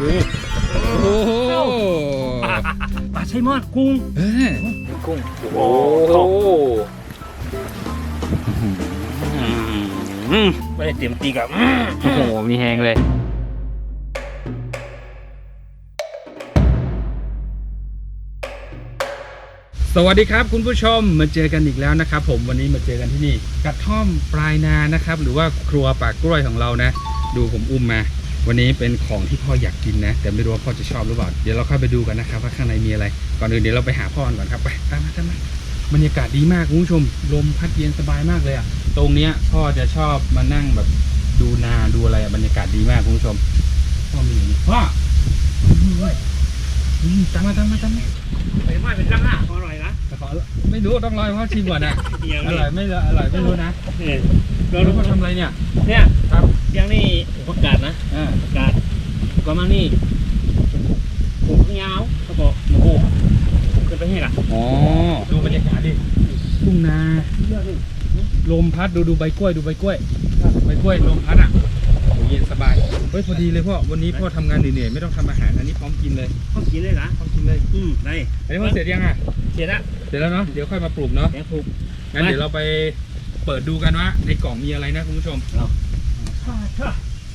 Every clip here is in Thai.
ดูโอ้โหปลาไซมอนกุ้งเออกุ้งโอ้โหไม่ได้เตรียมตีกับโอ้โหมีแหงเลยสวัสดีครับคุณผู้ชมมาเจอกันอีกแล้วนะครับ ผมวันนี้มาเจอกันที่นี่กระท่อมปลายนานะครับ หรือว่าครัวปากกล้วยของเรานะ ดูผมอุ้มมา วันนี้เป็นของที่พ่ออยากกินนะ แต่ไม่รู้ว่าพ่อจะชอบหรือเปล่า เดี๋ยวเราเข้าไปดูกันนะครับว่าข้างในมีอะไร ก่อนอื่นเดี๋ยวเราไปหาพ่อกันก่อนครับ ไปตามมาตามมาบรรยากาศดีมากคุณผู้ชม ลมพัดเย็นสบายมากเลยอะตรงเนี้ยพ่อจะชอบมานั่งแบบดูนาดูอะไรบรรยากาศดีมากคุณผู้ชม พ่อมีอย่างนี้พ่ออืมตามมาตามมาตามมา ไปไม่เป็นล่างหน้าอร่อยนะแต่ขอไม่รู้ต้องรอให้พ่อชิมก่อนนะอย่างอนี้ร่อยไม่อร่อยไม่รู้นะเนี่ยเราเรารู้รู้พ่อว่าทำอะไรเนี่ยเนี่ยครับอย่างนี้ประกาศนะอ่าประกาศก็มานี่ผมข้างยาวเขาบอกโอ้โหผมขึ้นไปให้ล่ะอ๋อดูบรรยากาศดิทุ่งนาลมพัดดูดูใบกล้วยดูใบกล้วยใบกล้วยลมพัดอะโอ้ เย็นสบาย เฮ้ยพอดีเลยพ่อ วันนี้พ่อทำงานเหนื่อยๆไม่ต้องทำอาหารอันนี้พร้อมกินเลยเขากินเลยนะพร้อมกินเลย อืมได้อันนี้พ่อเสร็จยังอะ เสร็จละเสร็จแล้วเนาะ เดี๋ยวค่อยมาปลูกเนาะแกงถูก งั้นเดี๋ยวเราไปเปิดดูกันว่าในกล่องมีอะไรนะคุณผู้ชมเอา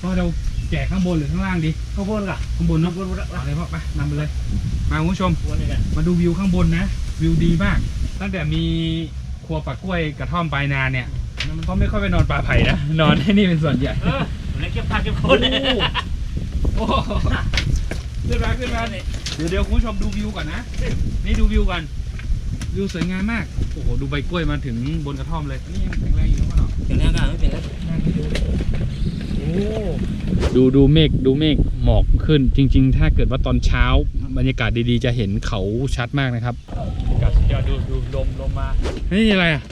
พ่อเราแจกข้างบนหรือข้างล่างดี ข้าวโพดก่ะข้างบนข้าเนาะวโพดหมดละเอาเลยพ่อไปนำไปเลย มาคุณผู้ชมวนเลยกันมาดูวิวข้างบนนะ วิวดีมาก ตั้งแต่มีครัวปากกล้วยกระท่อมปลายนาเนี่ยมันก็ไม่ค่อยไปนอนป่าไผ่นะ นอนที่นี่เป็นส่วนใหญ่ เออผมเลยเก็บผักเก็บคนโอ้โหขึ้นมาขึ้นมาเดี๋ยวเดี๋ยวคุณผู้ชมดูวิวก่อนนะ นี่ดูวิวก่อนวิวสวยงามมาก โอ้โห ดูใบกล้วยมาถึงบนกระท่อมเลย นี่ยังแข็งแรงอยู่นะพ่อเนาะเดี๋ยวนี้กันไม่เป็นไรนั่งให้ดูโอ้ดูดูเมฆดูเมฆหมอกขึ้น จริง ๆ ถ้าเกิดว่าตอนเช้า บรรยากาศดีๆ จะเห็นเขาชัดมากนะครับบรรยากาศสุดยอดดูดูลมลมมานี่อะไรอะ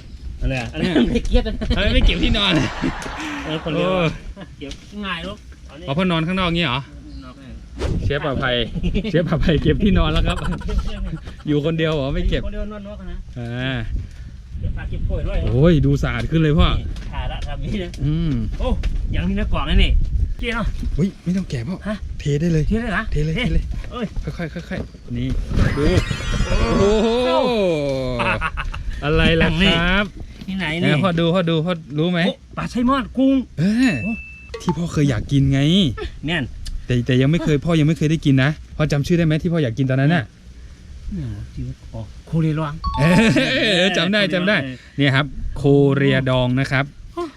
อะไรอะอันนี้ไม่เก็บนะทำไมไม่เก็บที่นอนเออคนเดียวเก็บง่ายลูกอันนี้เอาพ่อนอนข้างนอกงี้เหรอ นอกให้เชฟปลาภัย เชฟปลาภัยเก็บที่นอนแล้วครับ อยู่คนเดียวเหรอไม่เก็บคนเดียวนวดนวดนะอ่าเก็บผักเก็บกล้วยด้วยโอ้ยดูสะอาดขึ้นเลยพ่อ นี่ถ่ายละทำนี้นะอืมโอ้ยังมีเนื้อกล่องเลยนี่เจ๊เนาะ อุ้ยไม่ต้องแกะพ่อฮะ เทได้เลยเจ๊เลยนะ เทเลยเทเลยเอ้ย ค่อยๆค่อยๆนี่ดูโอ้โหอะไรล่ะครับที่ไหนเนี่นี่ยพ่อดูพ่อดูพ่อรู้ไหมโอ้ปลาไซมอนกุ้งเออโอ้ ที่พ่อเคยอยากกินไงแม่นแต่แต่ยังไม่เคยพ่อยังไม่เคยได้กินนะพ่อจำชื่อได้ไหมที่พ่ออยากกินตอนนั้นน่ะเนี่ยที่ว่าอ๋อโคเรลอง เออจำได้จำได้เนี่ยครับ โคเรียดองนะครับ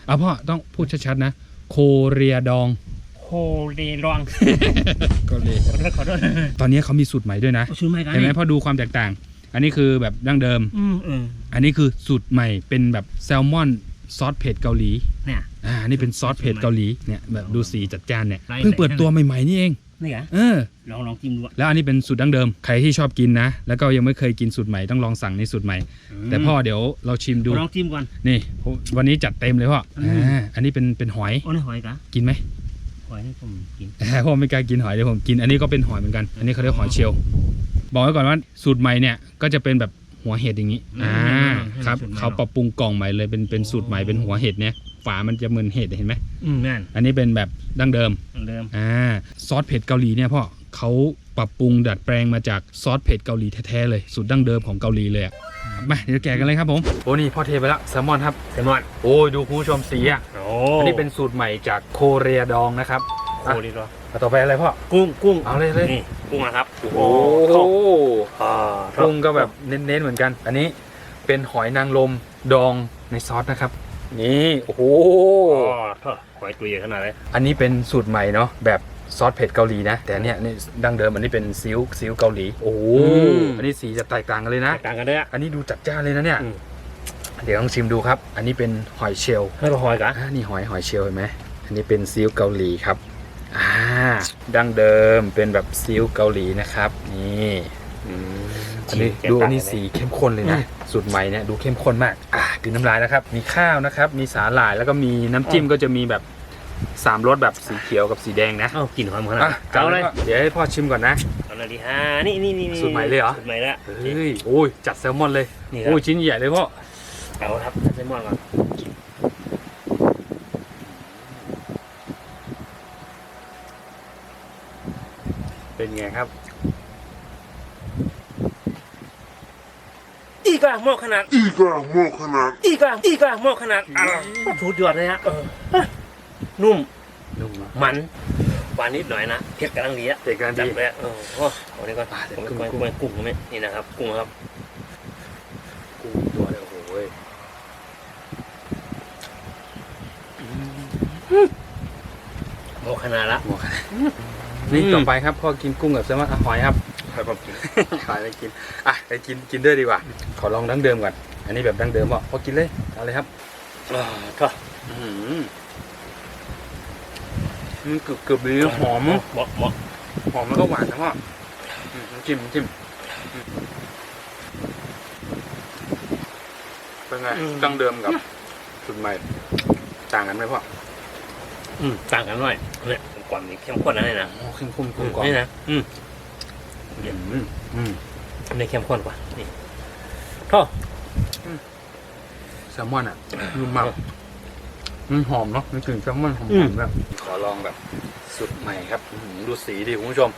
เอาพ่อต้องพูดชัดๆนะ โคเรียดอง โคเรลองโคเรียขอโทษขอโทษตอนนี้เขามีสูตรใหม่ด้วยนะเอาชื่อไม่กันเห็นไหมพ่อดูความแตกต่าง อันนี้คือแบบดั้งเดิม อืมเอออันนี้คือสูตรใหม่เป็นแบบแซลมอน ซอสเผ็ดเกาหลีเนี่ย อ่าอันนี้เป็นซอสเผ็ดเกาหลีเนี่ยแบบดูสีจัดจ้านเนี่ยไล่เพิ่งเปิดไล่ตัวใหม่ๆนี่เองนี่ไงเออลองลองจิ้มดูอะแล้วอันนี้เป็นสูตรดั้งเดิมใครที่ชอบกินนะ แล้วก็ยังไม่เคยกินสูตรใหม่ต้องลองสั่งในสูตรใหม่ แต่พ่อเดี๋ยวเราชิมดูลองจิ้มก่อนนี่ผมวันนี้จัดเต็มเลยพ่ออืมอ่าอันนี้เป็นเป็นหอยโอ้นี่หอยกะกินไหมหอยให้ผมกินอ่าพ่อไม่กล้ากินหอยเดี๋ยวผมกินอันนี้ก็เป็นหอยเหมือนกัน อันนี้เขาเรียกหอยเชลล์บอกไว้ก่อนว่าสูตรใหม่เนี่ยก็จะเป็นแบบ หัวเห็ดอย่างนี้ อ่า ครับ เขาปรับปรุงกล่องใหม่เลยเป็นเป็นสูตรใหม่เป็นหัวเห็ดเนี่ย ฝามันจะเหมือนเห็ดเห็นไหมอืมแม่นอันนี้เป็นแบบดั้งเดิมเหมือนเดิม อ่า ซอสเผ็ดเกาหลีเนี่ยพ่อเขาปรับปรุงดัดแปลงมาจากซอสเผ็ดเกาหลีแท้ๆเลย สูตรดั้งเดิมของเกาหลีเลยอะมาเดี๋ยวแกะกันเลยครับผม โอ้นี่พ่อเทไปแล้วแซลมอนครับ แซลมอน โอ้ยดูคุณผู้ชมสีอะโอ้อันนี้เป็นสูตรใหม่จากโคเรียดองนะครับ โคเรลองอะต่อไปอะไรพ่อ กุ้งกุ้งเอาเลยเลยนี่ กุ้งนะครับโอ้เข้าอ่าปรุงก็แบบเน้นๆเหมือนกัน อันนี้เป็นหอยนางรมดองในซอสนะครับ นี่โอ้โหอ๋อเถอะหอยตัวใหญ่ขนาดไหนอันนี้เป็นสูตรใหม่เนาะแบบซอสเผ็ดเกาหลีนะ แต่เนี่ยนี่ดั้งเดิมอันนี้เป็นซีอิ๊วซีอิ๊วเกาหลีโอ้โหอันนี้สีจะแตกต่างกันเลยนะแตกต่างกันด้วยอะอันนี้ดูจัดจ้านเลยนะเนี่ยอืมเดี๋ยวลองชิมดูครับ อันนี้เป็นหอยเชลล์ให้เราหอยกะอ่านี่หอยหอยเชลล์เห็นไหมอันนี้เป็นซีอิ๊วเกาหลีครับอ่า ดั้งเดิมเป็นแบบซีอิ๊วเกาหลีนะครับ นี่อันนี้ดูอันนี้สีเข้มข้นเลยนะสูตรใหม่เนี่ยดูเข้มข้นมากอ่ากินน้ำลายนะครับ มีข้าวนะครับ มีสาหร่ายแล้วก็มีน้ำจิ้มก็จะมีแบบสามรสแบบสีเขียวกับสีแดงนะเอ้ากลิ่นหอมขนาดอะนั้นเอาเลยจัดเดี๋ยวให้พ่อชิมก่อนนะเอาเลยดิฮะนี่นี่นี่นี่สูตรใหม่เลยเหรอสูตรใหม่แล้วเฮ้ยโอ้ยจัดแซลมอนเลยนี่ครัโอ้บยชิ้นใหญ่เลยพ่อเอาครับไซมอนก่อน เป็นไงครับอีกอะเหมาะขนาด Iga Mokanat. อีกอะอีกอะเหมาะขนาดอะสุดยอดเลยฮะเออนุ่มนุ่มเนาะมันหวานนิดหน่อยนะเผ็ดกำลังดีอะเด็กกันจัดีดเลยอะเออโอ้เอานี้ก่อนอะเดี๋ยวผมกุ้งไม่ไม่กุ้งไหมนี่นะครับกุ้งครับกุ้งตัวเลยโอ้โหเว้ยเหมาะขนาดละหมด นี่ต่อไปครับพ่อกินกุ้งกับแซลมอนอะหอยครับให้ผมกินหอยไปกินอะไปกินกินด้วยดีกว่า ขอลองดั้งเดิมก่อนอันนี้แบบดั้งเดิมพ่อพอกินเลยเอาเลยครับอ่าก็อื้อหือมันกรึบกรึบดีหอมเหมาะเหมาะหอมแล้วก็หวานนะพ่ออืมน้ำจิ้มน้ำจิ้มอืมเป็นไงดั้งเดิมกับสูตรใหม่ ต่างกันไหมพ่ออืมต่างกันหน่อยเนี่ย ก่อนนี้เข้มข้นนะเนี่ยนะโอ้เข้มข้นกลมกล่อมนี่นะอืมอืมอืมในเข้มข้นกว่า นี่ท่อแซลมอนอะนุ่มมากมันหอมเนาะมันกลิ่นแซลมอนหอมๆแบบขอลองแบบสุดใหม่ครับอื้อหือดูสีดิคุณผู้ชม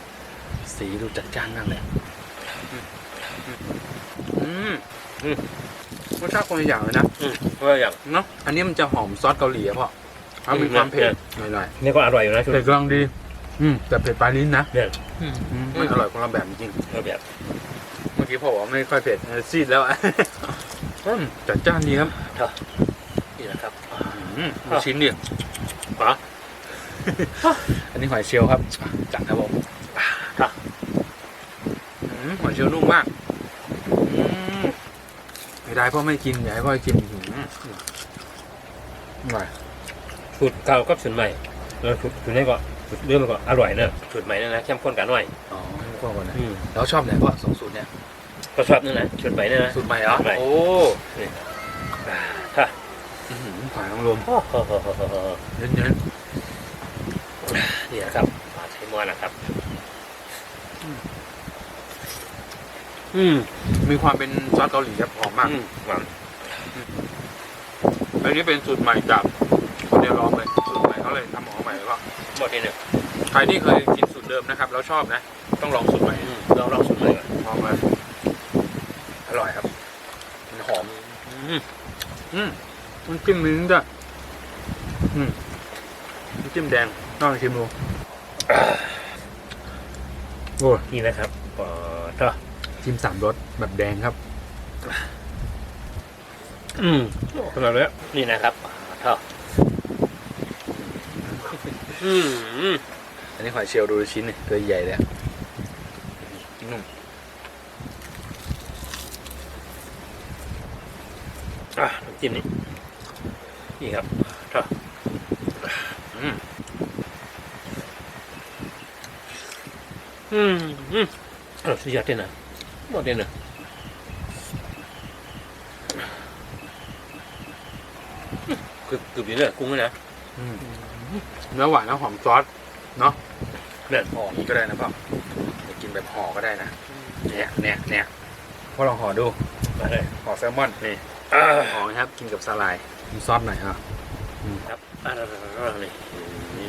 สีดูจัดจ้านมากเลยอืมอืมรสชาติคนละอย่างเลยนะอืมเพราะว่าอย่างเนาะอันนี้มันจะหอมซอสเกาหลีอะพ่อ มันมีความเผ็ดหน่อยนี่ก็อร่อยอยู่นะๆชุดเผ็ดกำลังดี อืมแต่เผ็ดปลายลิ้นนะเนี่ยอืมไม่อร่อยคนละแบบจริงก็แบบเมื่อกี้พ่อบอกว่าไม่ค่อยเผ็ดเออซีดแล้วอะอืมจัดจ้านดีครับนี่นะครับ อืมลูกชิ้นเนี่ยป๋าอันนี้หอยเชลล์ครับจัดครับผมครับอืมหอยเชลล์นุ่มมากอืมไม่ได้พ่อไม่กินอยากให้พ่อกินอืมอร่อย ชุดเก่ากับชุดใหม่แล้วชุดชุดนี้ก็ชุดเรื่องมันก็อร่อยเนอะชุดใหม่นั่นนะเข้มข้นกันหน่อยอ๋อให้พ่อก่อนนะอืมแล้วชอบไหนพ่อสองสูตรเนี่ยก็ชอบนั่นแหละชุดใหม่นั่นนะสูตรใหม่เหรอใหม่โอ้ค่ะอื้อหือหอยนางรมโอ้โหโหโหโหโหเน้นนี่นะครับปลาไทยมอนนะครับ อืมๆมีความเป็นซอสเกาหลีครับหอมมากอืมหวานอันนี้เป็นสูตรใหม่จาก ใครที่เคยกินสูตรเดิมนะครับ แล้วชอบนะ ต้องลองสูตรใหม่อืมเราลองชุดใหม่ก่อนลองเลยอร่อยครับมันหอมอืมอืมน้ำจิ้มมิ้นท์ด้วยอืมน้ำจิ้มแดงลองชิมดูโอ้ยนี่นะครับปอท่อจิ้มสามรสแบบแดงครับ อืมขนาดเลยนี่นะครับปลาท่ออืมอืม อันนี้หอยเชลล์ดูชิ้นนี่ตัวใหญ่เลยนุ่มอะน้ำจิ้มนี่นี่ครับท่ออืมอืมอืมอร่อยสุดยอดเลยนะหมดเลยนะกรึบกรึบดีเลยกุ้งเลยนะเนื้อหวานแล้วหอมซอสเนาะ เนี่ยห่อนี้ก็ได้นะพ่อจะกินแบบห่อก็ได้นะเนี่ยเนี่ยเนี่ยพ่อลองห่อดูมาเลยห่อแซลมอนนี่อ่าห่อนะครับกินกับสาลายมีซอสหน่อยอะครับอ่านี่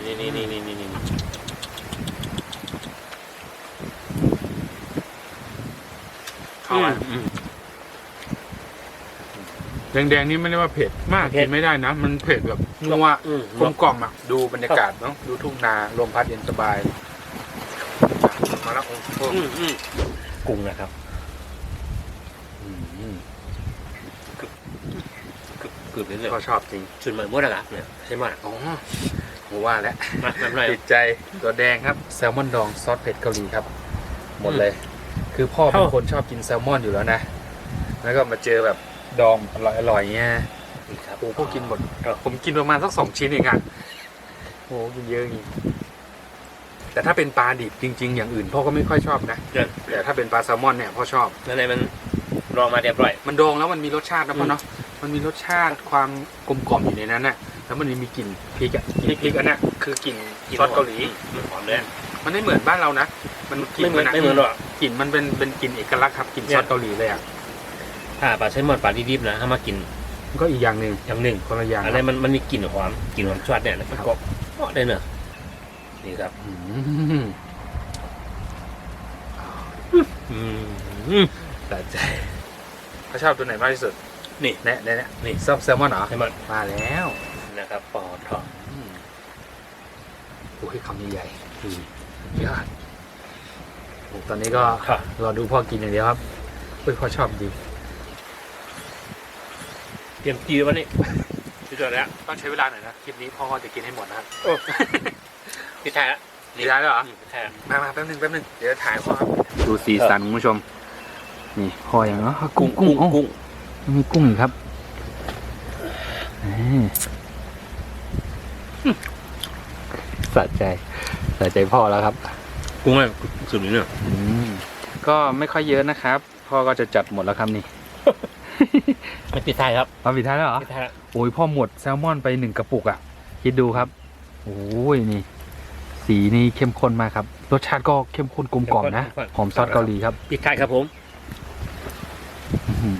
นี่นี่นี่นี่นี่นี่เข้าไปแดงๆนี่ไม่ได้ว่าเผ็ดมากกินไม่ได้นะ มันเผ็ดแบบนัวอืมกลมกล่อมอะ ดูบรรยากาศเนาะดูทุ่งนาลมพัดเย็นสบาย มาแล้วโอ้โหอืมอืมกุ้งนะครับอืมกรึบกรึบเลยก็ชอบจริงชุดใหม่หมดแล้วครับเนี่ยใช่ไหมอ๋อผมว่าแล้วมาทำไรติดใจตัวแดงครับ แซลมอนดองซอสเผ็ดเกาหลีครับ หมดเลย คือพ่อเป็นเข้าคนชอบกินแซลมอนอยู่แล้วนะ แล้วก็มาเจอแบบดองอร่อยอร่อยๆเงี้ยนี่ครับโอ้พวกกินหมดผมกินประมาณสักสองชิ้นเองอะโอ้กินเยอะอย่างงี้ แต่ถ้าเป็นปลาดิบจริง ๆ อย่างอื่นพ่อก็ไม่ค่อยชอบนะเนี่ยแต่ถ้าเป็นปลาแซลมอนเนี่ยพ่อชอบแล้วในมันรองมาเรียบร้อย มันดองแล้วมันมีรสชาตินะพ่อเนาะมันมีรสชาติความกลมกล่อมอยู่ในนั้นน่ะแล้วมันมีกลิ่นพริกอะกลิ่นพริกอันน่ะคือกลิ่นซอสเกาหลี มันหอมเลยมันไม่เหมือนบ้านเรานะมันกลิ่ไม่เหมือนนะไม่เหมือนหรอก กลิ่นมันเป็นเป็นกลิ่นเอกลักษณ์ครับกลิ่นเนี่ซยอสเกาหลีเลยอะถ้าปลาใช้หมดปลาดิบๆนะถ้ามากินมันก็อีกอย่างหนึ่งอย่างหนึ่งคนละอย่างอันนี้มันมันมีกลิ่นหอมกลิ่นหอมชวดเนี่ยนะมันก็เหมาะเลยเนอะ นี่ครับอืมอืมสะใจเขาชอบตัวไหนมากที่สุด นี่เนี่ยเนี่ยเนี่ยนี่ชอบแซลมอนเหรอใช่ไหมมาแล้วนะครับปอทอดอืมโอ้ยคำใหญ่อืยอดโอ้ตอนนี้ก็รอดูพ่อกินอย่างเดียวครับเฮ้ยพ่อชอบดี เตรียมจีวันนี้พี่จอดแล้วต้องใช้เวลาหน่อยนะ คลิปนี้พ่อจะกินให้หมดนะครับ พี่ชายละดีได้แล้วเหรอพี่ชายละมามาแป๊บนึงแป๊บนึงเดี๋ยวถ่ายพ่อครับดูสีสันคุณผู้ชม นี่พ่ออย่างเนาะกุ้งกุ้งกุ้งมีกุ้งอีกครับอืมสะใจสะใจพ่อแล้วครับ กุ้งอะไรสุดนี้เนี่ยอืมก็ไม่ค่อยเยอะนะครับ พ่อก็จะจัดหมดแล้วครับนี่ไม่ปิดท้ายครับเอาปิดท้ายแล้วเหรอปิดท้ายละโอ้ยพ่อหมดแซลมอนไปหนึ่งกระปุกอะ่ะ คิดดูครับ โอ้ยนี่ สีนี่เข้มข้นมากครับ รสชาติก็เข้มข้นกลมกล่อมนะหอมซอสเกาหลีครับปิดท้ายครับผมอื้อ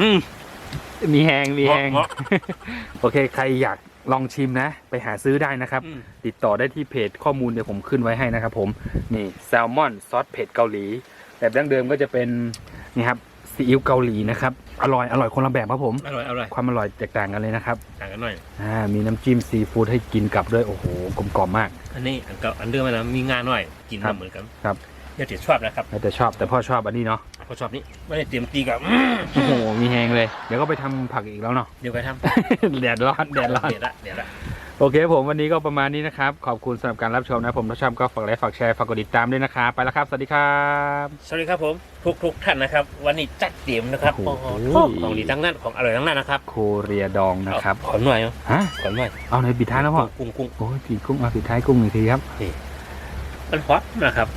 หือมีแหงมีแหงเหมาะโอเค ใครอยากลองชิมนะ ไปหาซื้อได้นะครับอืมติดต่อได้ที่เพจข้อมูลเดี๋ยวผมขึ้นไว้ให้นะครับผม นี่แซลมอนซอสเผ็ดเกาหลี แบบดั้งเดิมก็จะเป็นนี่ครับ ซีอิ๊วเกาหลีนะครับ อร่อย อร่อยคนละแบบครับผม อร่อยอร่อยความอร่อยแตกต่างกันเลยนะครับต่างกันหน่อย อ่า มีน้ำจิ้มซีฟู้ดให้กินกับด้วย โอ้โห กลมกล่อมมาก อันนี้อันเก่าอันเดิมมันนะมีงานหน่อย กินครัมาบเหมือนกันครับอย่าติดชอบนะครับแล้วแต่ชอบแต่พ่อชอบอันนี้เนาะเพราะชอบนี้ไม่ได้เตรียมตีกับโอ้โห มีแหงเลย เดี๋ยวก็ไปทำผักอีกแล้วเนาะ เดี๋ยวไปทำแดดร้อน แดดร้อน เดี๋ยวละเดี๋ยวละ โอเคผมวันนี้ก็ประมาณนี้นะครับ ขอบคุณสำหรับการรับชมนะผมถ้าชอบก็ฝากไลค์ฝากแชร์ฝากกดติดตามด้วยนะครับไปแล้วครับ สวัสดีครับสวัสดีครับผมทุกทุกๆท่านนะครับ วันนี้จัดเตรียมนะครับโอ้โหของดีทั้งนั้นของอร่อยทั้งนั้นนะครับโคเรียดองนะครับขอหน่อยเนาะฮะขอหน่อยเอาในอยปิดท้ายแล้วพ่อกุ้งกุ้งโอ้ยปีกุ้งเอาปิดท้ายกุ้งหนึ่งทีครับมันฮอตนะครับ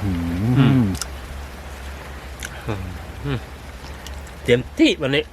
อือืมเตรียมที่วันนี้